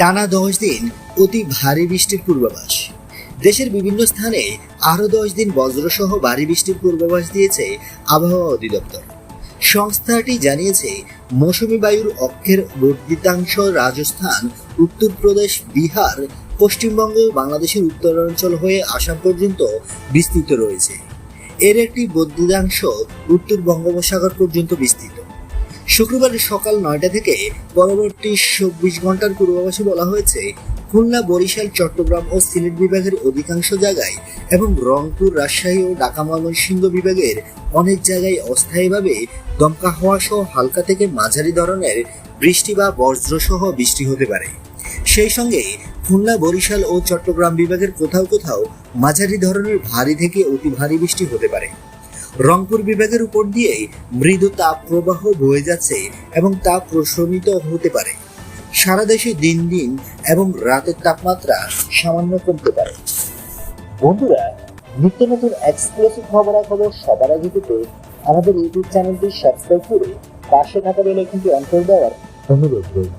টানা দশ দিন অতি ভারী বৃষ্টির পূর্বাভাস। দেশের বিভিন্ন স্থানে আরও দশ দিন বজ্রসহ ভারী বৃষ্টির পূর্বাভাস দিয়েছে আবহাওয়া অধিদপ্তর। সংস্থাটি জানিয়েছে, মৌসুমি বায়ুর অক্ষের বর্ধিতাংশ রাজস্থান, উত্তরপ্রদেশ, বিহার, পশ্চিমবঙ্গ, বাংলাদেশের উত্তরাঞ্চল হয়ে আসাম পর্যন্ত বিস্তৃত রয়েছে। এর একটি বর্ধিতাংশ উত্তর বঙ্গোপসাগর পর্যন্ত বিস্তৃত। শুক্রবার সকাল নয়টা থেকে পরবর্তী চব্বিশ ঘণ্টার পূর্বাভাসে বলা হয়েছে, খুলনা, বরিশাল, চট্টগ্রাম ও সিলেট বিভাগের অধিকাংশ জায়গায় এবং রংপুর, রাজশাহী ও ঢাকা ময়মনসিংহ বিভাগের অনেক জায়গায় অস্থায়ীভাবে দমকা হওয়া সহ হালকা থেকে মাঝারি ধরনের বৃষ্টি বা বজ্রসহ বৃষ্টি হতে পারে। সেই সঙ্গে খুলনা, বরিশাল ও চট্টগ্রাম বিভাগের কোথাও কোথাও মাঝারি ধরনের ভারী থেকে অতি ভারী বৃষ্টি হতে পারে। রংপুর বিভাগের উপর দিয়ে মৃদু তাপ প্রবাহ বয়ে যাচ্ছে এবং তা প্রশমিত হতে পারে। সারা দেশে দিন দিন এবং রাতের তাপমাত্রা সামান্য কমতে পারে। বন্ধুরা, নিত্য নতুন এক্সক্লুসিভ খবরাখবর সবার আগে পেতে আমাদের ইউটিউব চ্যানেলটি সাবস্ক্রাইব করে পাশে থাকা বেল আইকনটি অন করে দেওয়ার অনুরোধ রইল।